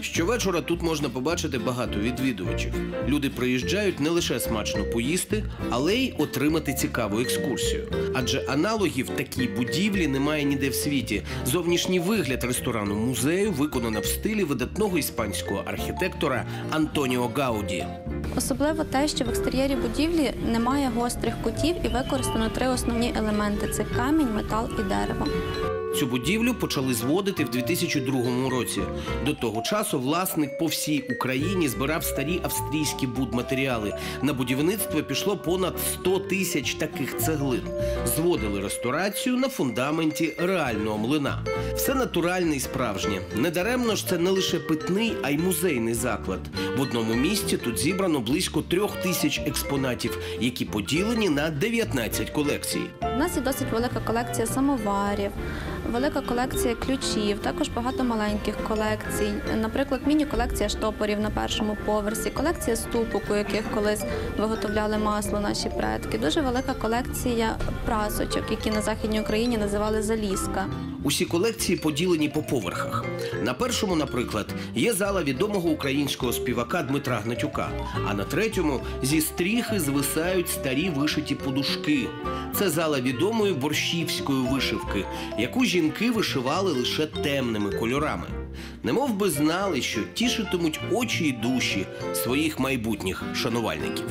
Щовечора тут можна побачити багато відвідувачів. Люди приїжджають не лише смачно поїсти, але й отримати цікаву екскурсію. Адже аналогів такій будівлі немає ніде в світі. Зовнішній вигляд ресторану музею виконано в стилі видатного іспанського архітектора Антоніо Гауді. Особливо те, що в екстер'єрі будівлі немає гострих кутів і використано три основні елементи: це камінь, метал і дерево. Цю будівлю почали зводити в 2002 році. До того часу власник по всій Україні збирав старі австрійські будматеріали. На будівництво пішло понад 100 тисяч таких цеглин. Зводили ресторацію на фундаменті реального млина. Все натуральне і справжнє. Недаремно ж це не лише питний, а й музейний заклад. В одному місці тут зібрано близько трьох тисяч експонатів, які поділені на 19 колекцій. У нас є досить велика колекція самоварів, велика колекція ключів, також багато маленьких колекцій. Наприклад, міні-колекція штопорів на першому поверсі, колекція ступок, у яких колись виготовляли масло наші предки. Дуже велика колекція прасочок, які на західній Україні називали залізка. Усі колекції поділені по поверхах. На першому, наприклад, є зала відомого українського співака Дмитра Гнатюка, а на третьому зі стріхи звисають старі вишиті подушки. Це зала відомої борщівської вишивки, яку жінки вишивали лише темними кольорами. Немов би знали, що тішитимуть очі й душі своїх майбутніх шанувальників.